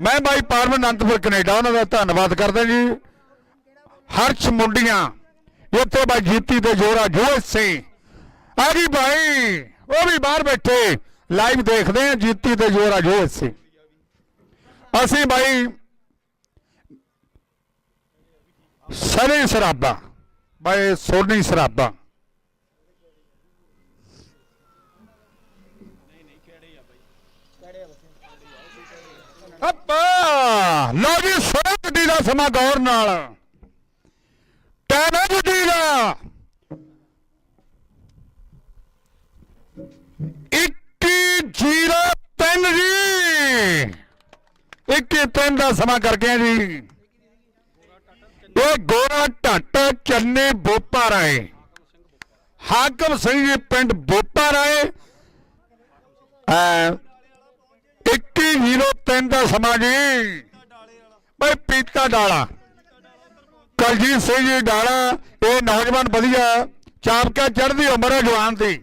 ਮੈਂ ਬਾਈ ਪਾਰਵਨ ਅਨੰਦਪੁਰ, ਕੈਨੇਡਾ, ਉਹਨਾਂ ਦਾ ਧੰਨਵਾਦ ਕਰਦਾ ਜੀ। ਹਰਸ਼ ਮੁੰਡੀਆਂ, ਇੱਥੇ ਬਾਈ ਜੀਤੀ ਤੇ ਜੋਰਾ ਜੋਸ਼ ਸਿੰਘ ਆ ਗਈ ਭਾਈ, ਉਹ ਵੀ ਬਾਹਰ ਬੈਠੇ। ਲਾਈਵ ਦੇਖਦੇ ਆ ਜੀਤੀ ਤੇ ਜੋਰਾ ਜੋਸ਼ ਸਿੰਘ ਅਸੀਂ ਬਾਈ ਸਰੇ ਸਰਾਬਾ ਬਾਈ ਸੋਨੀ ਸਰਾਬਾ ਅੱਪਾ! ਲਓ ਜੀ ਸੋਹ ਗੱਡੀ ਦਾ ਸਮਾਂ ਗੌਰ ਨਾਲ। ਟਾਈਮ ਹੈ ਗੱਡੀ ਦਾ। 2103 ਜੀ। 2103 ਦਾ ਸਮਾਂ ਕਰਕੇ ਜੀ। ਇਹ ਗੋਰਾ ਢੱਟ ਚੰਨੇ ਬੋਪਾ ਰਾਏ ਹਾਕਮ ਸਿੰਘ ਜੀ, ਪਿੰਡ ਬੋਪਾ ਰਾਏ 2103 ਦਿਨ ਦਾ ਸਮਾਂ ਜੀ। ਬਈ ਪੀਤਾ ਡਾਲਾ। ਕਲਜੀਤ ਸਿੰਘ ਜੀ ਡਾਲਾ, ਇਹ ਨੌਜਵਾਨ ਵਧੀਆ ਚਾਪਕਾ ਚੜ੍ਹਦੀ ਉਮਰ ਹੈ ਜਵਾਨ ਦੀ।